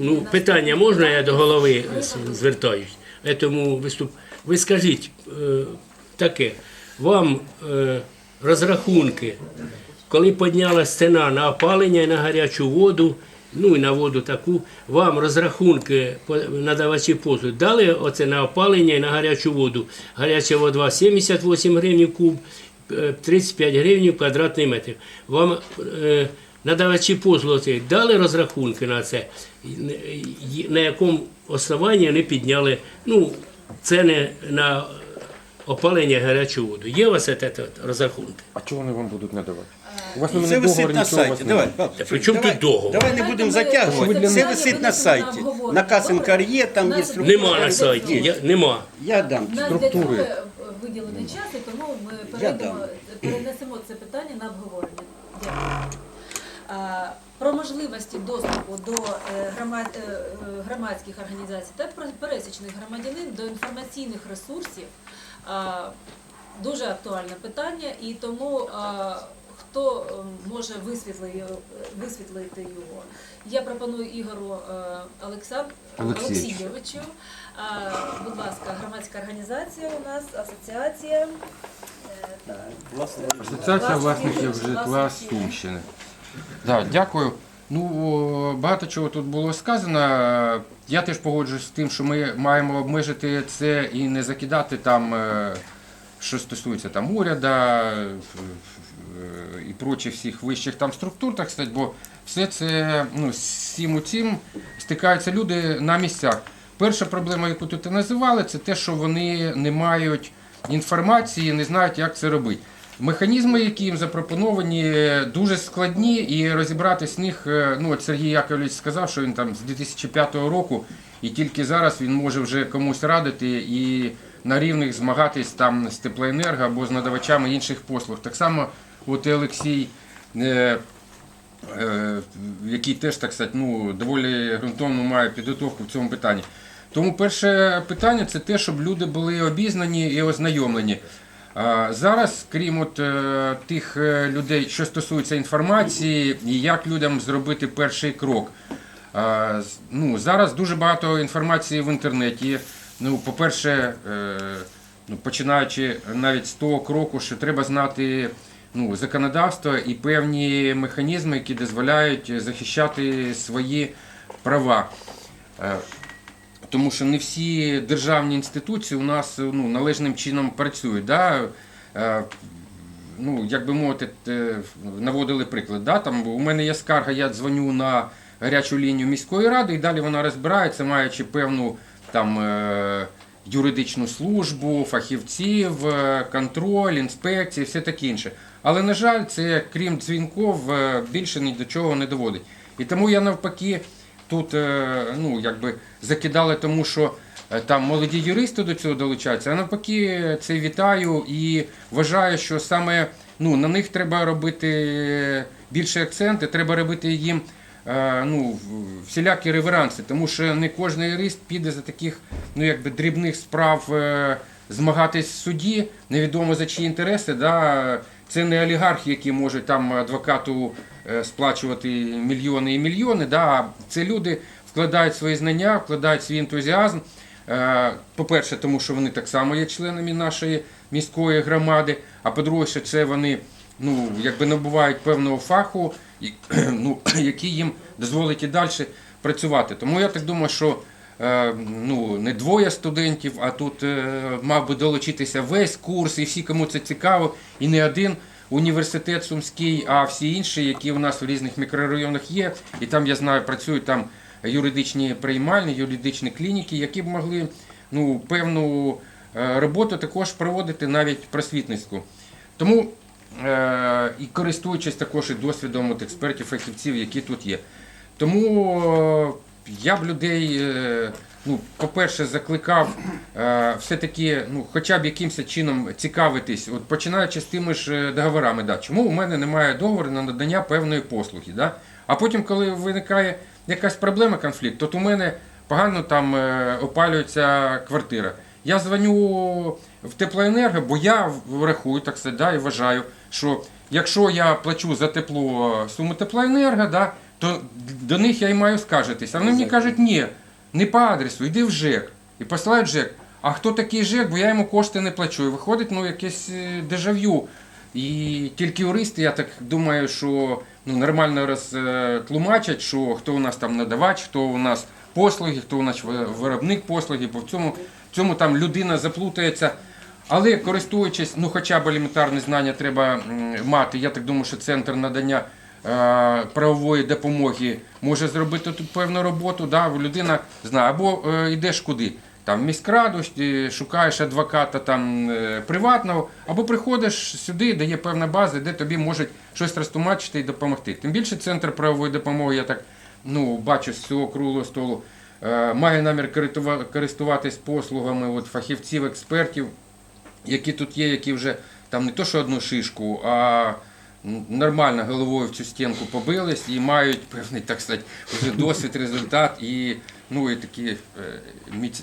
Ну, питання можна, я до голови звертаюсь. Тому виступ. Ви скажіть е, таке, вам е, розрахунки, коли піднялась ціна на опалення і на гарячу воду, ну і на воду таку, вам розрахунки надавачі послуг дали оце на опалення і на гарячу воду. Гаряча вода 78 гривень куб, е, 35 гривень квадратний метр. Вам е, надавачі послуг дали розрахунки на це, на якому основанні вони підняли ну, ціни на опалення гарячу воду. Є у вас це, розрахунки? А чого вони вам будуть надавати? У вас Це висить на сайті. Давай, при чому тут договор? Давай не будемо затягувати. Це висить на сайті. на. Наказ Добре? НКР є, там є структура. Нема на сайті. Я, нема. Я дам. Структури. виділений час, і тому ми перейдемо, перенесемо це питання на обговорення. Дякую. Про можливості доступу до е, е, е, громадських організацій та про- пересічних громадянин до інформаційних ресурсів дуже актуальне питання, і тому хто е, може висвітлити, його? Я пропоную Ігору Олексійовичу. Будь ласка, громадська організація у нас, асоціація. Так. Асоціація власників житла Сумщини. Да, дякую. Ну, багато чого тут було сказано. Я теж погоджуюсь з тим, що ми маємо обмежити це і не закидати там, е, що стосується там уряду е, і прочих всіх вищих там структур, так сказати, бо все це ну, з всім у цим стикаються люди на місцях. Перша проблема, яку тут і називали, це те, що вони не мають інформації, не знають, як це робити. Механізми, які їм запропоновані, дуже складні, і розібратись в них. е, Ну, от Сергій Яковлевич сказав, що він там з 2005 року, і тільки зараз він може вже комусь радити і на рівних змагатись там з теплоенерго або з надавачами інших послуг. Так само, от і Олексій. е, е, який теж так сказати, ну, доволі ґрунтовно має підготовку в цьому питанні. Тому перше питання це те, щоб люди були обізнані і ознайомлені. Зараз, крім от, е, тих е, людей, що стосується інформації, і як людям зробити перший крок. Ну, зараз дуже багато інформації в інтернеті. Ну, по-перше, е, ну, починаючи навіть з того кроку, що треба знати ну, законодавство і певні механізми, які дозволяють захищати свої права. Е, Тому що не всі державні інституції у нас ну, належним чином працюють. Да? Е, Ну, як би мовити, е, наводили приклад. Да? Там, у мене є скарга, я дзвоню на гарячу лінію міської ради, і далі вона розбирається, маючи певну там, е, юридичну службу, фахівців, е, контроль, інспекції, все таке інше. Але, на жаль, це крім дзвінків е, більше ні до чого не доводить. І тому я навпаки тут е, ну, якби закидали, тому що е, там молоді юристи до цього долучаються. А навпаки, це вітаю і вважаю, що саме ну, на них треба робити більше акценти, треба робити їм е, ну, всілякі реверанси, тому що не кожен юрист піде за таких ну, якби, дрібних справ е, змагатись в суді, невідомо за чиї інтереси. Да? Це не олігархи, які можуть там адвокату е, сплачувати мільйони і мільйони. Да? Це люди вкладають свої знання, вкладають свій ентузіазм. Е, По-перше, тому що вони так само є членами нашої міської громади. А по-друге, це вони ну, якби набувають певного фаху, ну, який їм дозволить і далі працювати. Тому я так думаю, що е, ну, не двоє студентів, а тут е, мав би долучитися весь курс, і всі, кому це цікаво, і не один університет Сумський, а всі інші, які у нас в різних мікрорайонах є. І там, я знаю, працюють там юридичні приймальні, юридичні клініки, які б могли ну, певну е, роботу також проводити навіть просвітницьку. Тому е, і користуючись також і досвідом от експертів, фахівців, які тут є. Тому е, я б людей, ну, по-перше, закликав е, все-таки ну, хоча б якимось чином цікавитись, от починаючи з тими ж е, договорами. Да, чому у мене немає договору на надання певної послуги? Да? А потім, коли виникає якась проблема, конфлікт, то у мене погано там е, опалюється квартира. Я дзвоню в теплоенерго, бо я рахую так сказати, да, і вважаю, що якщо я плачу за тепло суму теплоенерго, да, то до них я і маю скаржитись. А вони мені кажуть, ні, не по адресу, йди в ЖЕК. І посилають ЖЕК. А хто такий ЖЕК, бо я йому кошти не плачу. І виходить ну, якесь е, дежав'ю. І тільки юристи, я так думаю, що ну, нормально розтлумачать, що хто у нас там надавач, хто у нас послуги, хто у нас виробник послуги, бо в цьому, в цьому там людина заплутається. Але користуючись, ну хоча б елементарне знання треба мати, я так думаю, що центр надання е, правової допомоги може зробити тут певну роботу. Да? Людина знає, або е, йдеш куди. Там в міськраду е, шукаєш адвоката там е, приватного, або приходиш сюди, де є певна база, де тобі можуть щось розтлумачити і допомогти. Тим більше центр правової допомоги, я так ну, бачу з цього круглого столу, е, має намір користува- користуватись послугами от, фахівців, експертів які тут є, які вже там не то, що одну шишку, а нормально головою в цю стінку побились і мають певний, так сказати, вже досвід, результат і, ну, і такий е,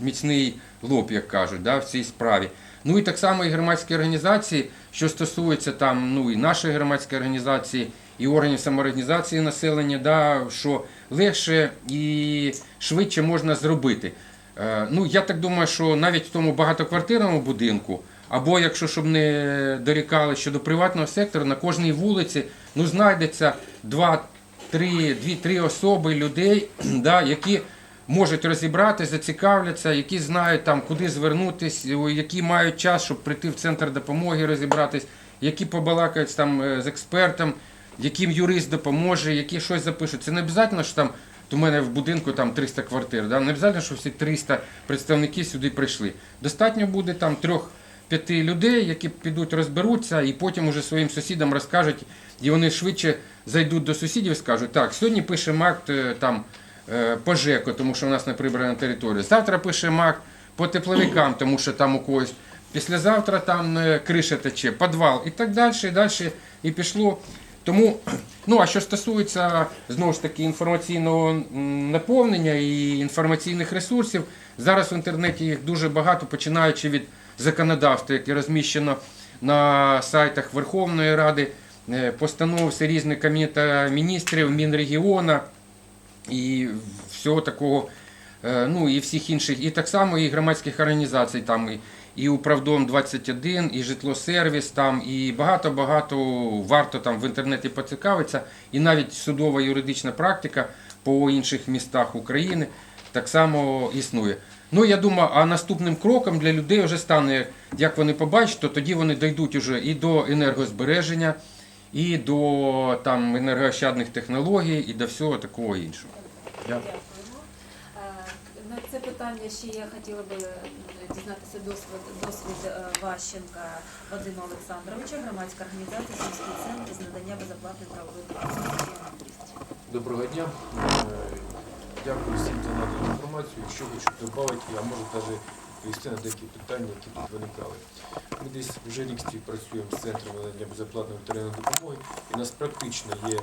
міцний лоб, як кажуть, да, в цій справі. Ну і так само і громадські організації, що стосується там, ну і нашої громадської організації, і органів самоорганізації населення, да, що легше і швидше можна зробити. Е, Ну, я так думаю, що навіть в тому багатоквартирному будинку, або якщо щоб не дорікали щодо приватного сектору, на кожній вулиці ну, знайдеться два, три, дві-три особи людей, да, які можуть розібрати, зацікавляться, які знають там, куди звернутися, які мають час, щоб прийти в центр допомоги, розібратись, які побалакають там е, з експертом, яким юрист допоможе, які щось запишуть. Це не обов'язково, що там у мене в будинку там 300 квартир. Да? Не обов'язково, що всі 300 представників сюди прийшли. Достатньо буде там трьох-п'яти людей, які підуть розберуться, і потім уже своїм сусідам розкажуть, і вони швидше зайдуть до сусідів і скажуть, так, сьогодні пишемо акт е, там е, по ЖЕКу, тому що у нас не прибрана територія. Завтра пишемо акт по тепловикам, тому що там у когось. Післязавтра там е, криша тече, підвал і так далі, і далі і пішло. Тому, ну а що стосується знову ж таки інформаційного наповнення і інформаційних ресурсів, зараз в інтернеті їх дуже багато, починаючи від законодавства, яке розміщено на сайтах Верховної Ради, е, постанов різних Кабінету міністрів, Мінрегіона і всього такого, е, ну і всіх інших, і так само і громадських організацій, там і, і Управдом 21, і житлосервіс, там, і багато-багато варто там в інтернеті поцікавитися, і навіть судова юридична практика по інших містах України так само існує. Ну, я думаю, а наступним кроком для людей вже стане, як вони побачать, то тоді вони дійдуть уже і до енергозбереження, і до там, енергоощадних технологій, і до всього такого іншого. Дякую. Е, На це питання ще я хотіла би е, дізнатися досвід, досвід е, Ващенка Вадима Олександровича, громадська організація «Сільський центр з надання безоплатної правової допомоги. Доброго дня. Е, Дякую всім за надану інформацію. Що хочу додати, а може навіть відповісти на деякі питання, які тут виникали. Ми десь вже рік співпрацюємо з центром надання безоплатної ветеринарної допомоги, і у нас практично є е,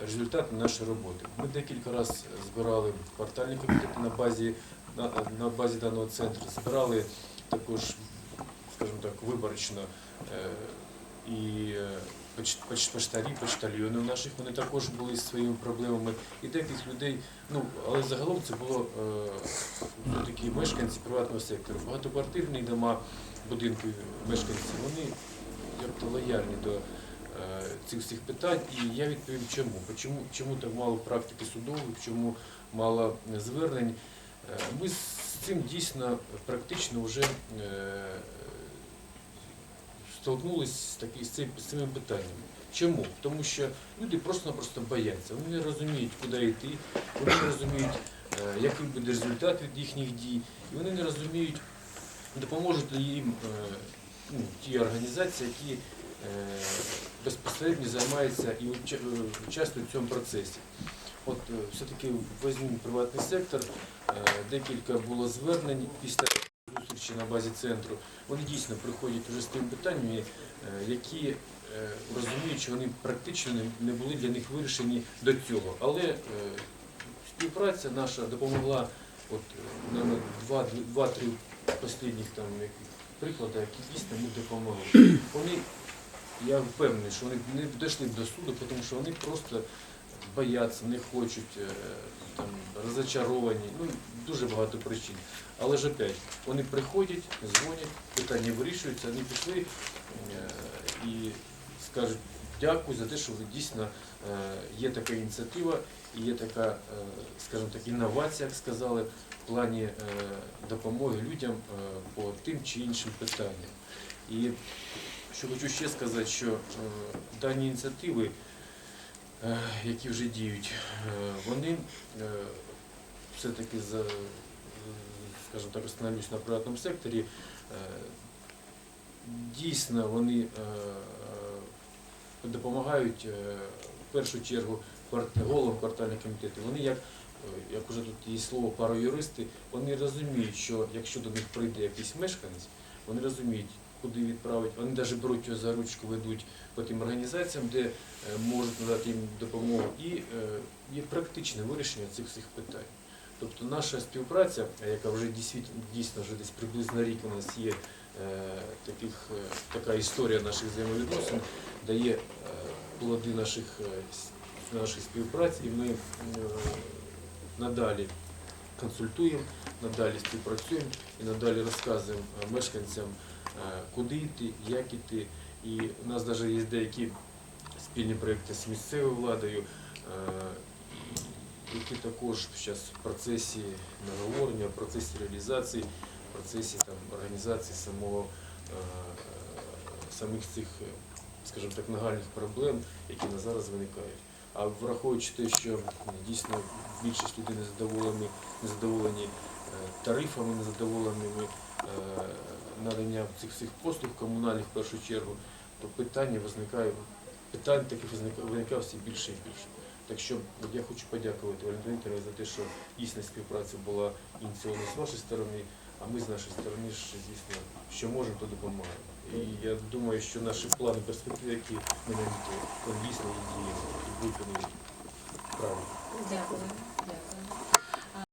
результати нашої роботи. Ми декілька разів збирали квартальні комітети на базі, на, на базі даного центру, збирали також, скажімо так, виборочно е, і поч- поч- поштарі, почтальйони наших, вони також були зі своїми проблемами. І деяких людей, ну, але загалом це було е, такі мешканці приватного сектору. Багатоквартирні дома, будинки мешканці, вони як-то лояльні до е, цих всіх питань. І я відповім чому. Чому, чому так мало практики судової, чому мало звернень. Е, Ми з цим дійсно практично вже е, столкнулись з, такі, з, цим, цими питаннями. Чому? Тому що люди просто-напросто бояться. Вони не розуміють, куди йти, вони не розуміють, е, який буде результат від їхніх дій, і вони не розуміють, допоможуть ли їм е, ну, ті організації, які е, безпосередньо займаються і участвують в цьому процесі. От все-таки візьмемо приватний сектор, декілька було звернень після зустрічі на базі центру. Вони дійсно приходять вже з тими питаннями, е, які е, розуміють, що вони практично не- були для них вирішені до цього. Але е, співпраця наша допомогла от на на два- два-три останніх там приклади, які дійсно ми допомогли. Вони, я впевнений, що вони не дійшли до суду, тому що вони просто бояться, не хочуть, е, там, розочаровані, ну, дуже багато причин. Але ж опять, вони приходять, дзвонять, питання вирішуються, вони пішли е, і скажуть дякую за те, що ви дійсно е, є така ініціатива і є така, скажімо так, інновація, як сказали, в плані допомоги людям по тим чи іншим питанням. І що хочу ще сказати, що дані ініціативи, які вже діють, е, вони е, все-таки е, скажімо так, остановлюсь на приватному секторі, е, дійсно вони е, е, допомагають е, в першу чергу головам квартальних комітетів. Вони як, е, як уже тут є слово пароюристи, вони розуміють, що якщо до них прийде якийсь мешканець, вони розуміють, куди відправити. Вони навіть беруть його за ручку, ведуть по тим організаціям, де е, можуть надати їм допомогу. І е, є практичне вирішення цих всіх питань. Тобто наша співпраця, яка вже дійсно, вже десь приблизно рік у нас є е, таких, така історія наших взаємовідносин, дає плоди наших, нашої співпраці, і ми надалі консультуємо, надалі співпрацюємо і надалі розказуємо мешканцям, куди йти, як йти. І у нас навіть є деякі спільні проекти з місцевою владою, е, які також зараз в процесі наговорення, в процесі реалізації, в процесі там, організації самого, е, е, самих цих, е, скажімо так, нагальних проблем, які на зараз виникають. А враховуючи те, що дійсно більшість людей незадоволені, незадоволені е, тарифами, незадоволеними е, наданням цих всіх послуг комунальних в першу чергу, то питання виникає, питань таких виникає, все більше і більше. Так що я хочу подякувати Валентині Вікторовні за те, що дійсно співпраця була ініційована з вашої сторони, а ми з нашої сторони ж звісно, що можемо, то допомагаємо. І я думаю, що наші плани перспективи, які ми нам вони дійсно є і будуть вони